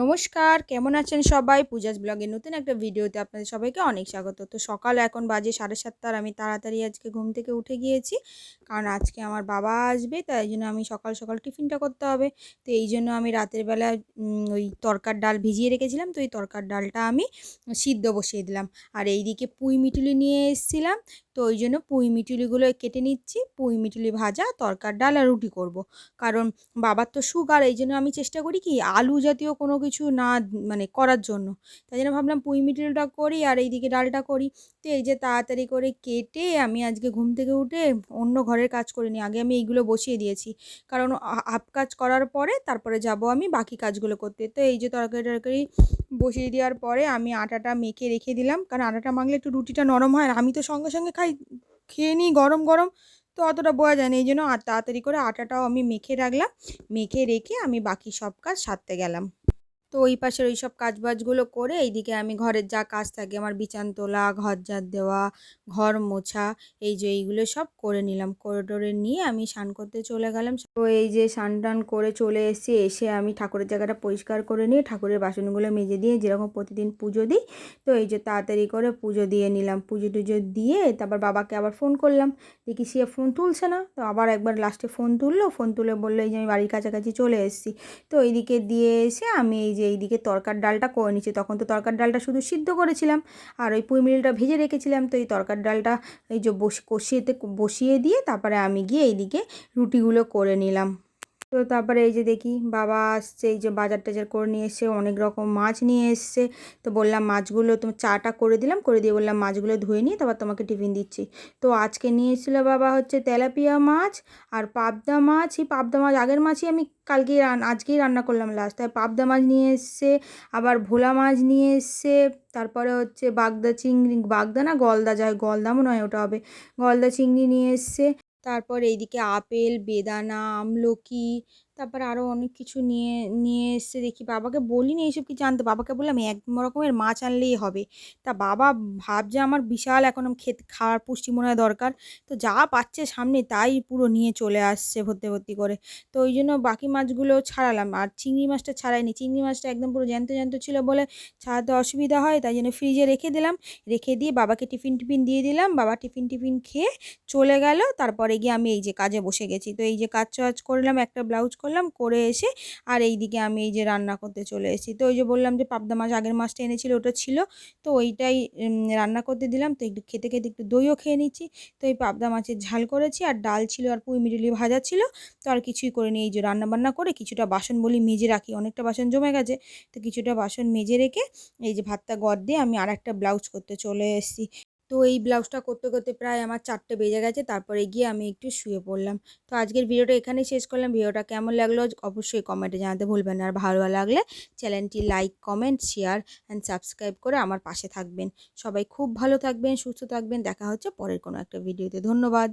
নমস্কার, কেমন আছেন সবাই? পূজাস ব্লগের নতুন একটা ভিডিওতে আপনাদের সবাইকে অনেক স্বাগত। তো সকাল এখন বাজে সাড়ে সাতটার, আমি তাড়াতাড়ি আজকে ঘুম থেকে উঠে গিয়েছি, কারণ আজকে আমার বাবা আসবে, তাই জন্য আমি সকাল সকাল টিফিনটা করতে হবে। তো এই জন্য আমি রাতের বেলা ওই তরকার ডাল ভিজিয়ে রেখেছিলাম, তো ওই তরকার ডালটা আমি সিদ্ধ বসিয়ে দিলাম। আর এইদিকে পুঁই মিটুলি নিয়ে এসেছিলাম তো ওই জন্য পুঁই মিটুলিগুলো কেটে নিচ্ছি। পুঁই মিটুলি ভাজা, তরকার ডাল আর রুটি করব। কারণ বাবার তো সুগার এই জন্য আমি চেষ্টা করি কি আলু জাতীয় কোনো কিছু না মানে করার জন্য। তাই জন্য ভাবলাম পুঁই মিটুলিটা করি আর এইদিকে ডালটা করি। তো এই যে তাড়াতাড়ি করে কেটে আমি আজকে ঘুম থেকে উঠে অন্য ঘরের কাজ করিনি আগে আমি এইগুলো বসিয়ে দিয়েছি। কারণ আপ কাজ করার পরে তারপরে যাব আমি বাকি কাজগুলো করতে। তো এই যে তরকারি টরকারি বসিয়ে দেওয়ার পরে আমি আটাটা মেখে রেখে দিলাম। কারণ আটাটা মাখলে একটু রুটিটা নরম হয়। আর আমি তো সঙ্গে সঙ্গে খেয়ে নিই গরম গরম। তো অতটা বোঝা যায় না এই জন্য আর তাড়াতাড়ি করে আটাটাও আমি মেখে রাখলাম। মেখে রেখে আমি বাকি সব কাজ সারতে গেলাম। তো ওই পাশের ওই সব কাজ বাজগুলো করে এইদিকে আমি ঘরের যা কাজ থাকে, আমার বিছান তোলা ঘর ঝাড় দেওয়া, ঘর মোছা, এই যে এইগুলো সব করে নিলাম। করে টোরে নিয়ে আমি স্নান করতে চলে গেলাম। তো এই যে স্নান টান করে চলে এসে এসে আমি ঠাকুরের জায়গাটা পরিষ্কার করে নিয়ে ঠাকুরের বাসনগুলো মেজে দিয়ে যেরকম প্রতিদিন পুজো দিই, তো এই যে তাড়াতাড়ি করে পুজো দিয়ে নিলাম। পুজো টুজো দিয়ে তারপর বাবাকে আবার ফোন করলাম, দেখি সে ফোন তুলছে না। তো আবার একবার লাস্টে ফোন তুললো ফোন তুলে বলল, এই যে আমি বাড়ির কাছাকাছি চলে এসেছি। তো এইদিকে দিয়ে এসে আমি এই যে এইদিকে তরকার ডালটা করে নিচ্ছি, তখন তো তরকার ডালটা শুধু সিদ্ধ করেছিলাম আর ওই পুঁই মিলটা ভেজে রেখেছিলাম। তো এই তরকার ডালটা এই যে বস, কষিয়েতে, বসিয়ে দিয়ে তারপরে আমি গিয়ে এইদিকে রুটিগুলো করে নিলাম। তো তারপরে এই যে দেখি বাবা আসছে, এই যে বাজার টাজার করে নিয়ে এসছে অনেক রকম মাছ নিয়ে এসছে। তো বললাম, মাছগুলো তোমার চাটা করে দিলাম, করে দিয়ে বললাম, মাছগুলো ধুয়ে নিয়ে তারপর তোমাকে টিফিন দিচ্ছি। তো আজকে নিয়ে এসেছিল বাবা হচ্ছে তেলাপিয়া মাছ আর পাবদা মাছ। এই পাবদা মাছ আগের মাছই আমি কালকেই রান, আজকেই রান্না করলাম লাস্ট তাই পাবদা মাছ নিয়ে এসছে, আবার ভোলা মাছ নিয়ে এসছে, তারপরে হচ্ছে বাগদা চিংড়ি, বাগদা না গলদা যায় গলদা মনে হয় ওটা হবে। গলদা চিংড়ি নিয়ে এসছে। তারপর এইদিকে আপেল বেদানা আমলকি তারপরে আরও অনেক কিছু নিয়ে নিয়ে এসছে দেখি বাবাকে বলিনি এইসব কিছু আনতে বাবাকে বললাম এক রকমের মাছ আনলেই হবে। তা বাবা ভাবছে আমার বিশাল এখন খেতে খাওয়ার পুষ্টি মনে দরকার। তো যা পাচ্ছে সামনে তাই পুরো নিয়ে চলে আসছে ভর্তি ভর্তি করে। তো ওই জন্য বাকি মাছগুলো ছাড়ালাম। আর চিংড়ি মাছটা ছাড়াইনি। চিংড়ি মাছটা একদম পুরো জ্যান্ত জ্যান্ত ছিল বলে ছাড়াতে অসুবিধা হয়। তাই জন্য ফ্রিজে রেখে দিলাম। রেখে দিয়ে বাবাকে টিফিন টিফিন দিয়ে দিলাম। বাবা টিফিন টিফিন খেয়ে চলে গেল। তারপরে গিয়ে আমি এই যে কাজে বসে গেছি। তো এই যে কাজ টাজ করলাম। একটা ব্লাউজ করলাম, করে এসে আর এই দিকে আমি এই যে রান্না করতে চলে এসেছি। তো ওই যে বললাম যে পাবদা মাছ আগের মাছটা এনেছিল, ওটা ছিল। তো ওইটাই রান্না করতে দিলাম। তো একটু খেতে খেতে একটু দইও খেয়ে নিচ্ছি। তো এই পাবদা মাছের ঝাল করেছি। আর ডাল ছিল আর পুঁই মিডুলি ভাজা ছিল। তো আর কিছুই করে নিই এই যে রান্না বান্না করে কিছুটা বাসন বলি মেজে রাখি। অনেকটা বাসন জমে গেছে। তো কিছুটা বাসন মেজে রেখে এই যে ভাতটা গড় দিয়ে আমি আর একটা ব্লাউজ করতে চলে এসেছি। তো এই ব্লাউজটা করতে করতে প্রায় আমার চারটে বেজে গেছে। তারপরে গিয়ে আমি একটু শুয়ে পড়লাম। তো আজকের ভিডিওটা এখানেই শেষ করলাম। ভিডিওটা কেমন লাগল অবশ্যই কমেন্টে জানাতে ভুলবেন না। আর ভালো লাগলে চ্যানেলটি like comment share and subscribe করে আমার পাশে থাকবেন। সবাই খুব ভালো থাকবেন, সুস্থ থাকবেন। দেখা হচ্ছে পরের কোনো একটা ভিডিওতে ধন্যবাদ।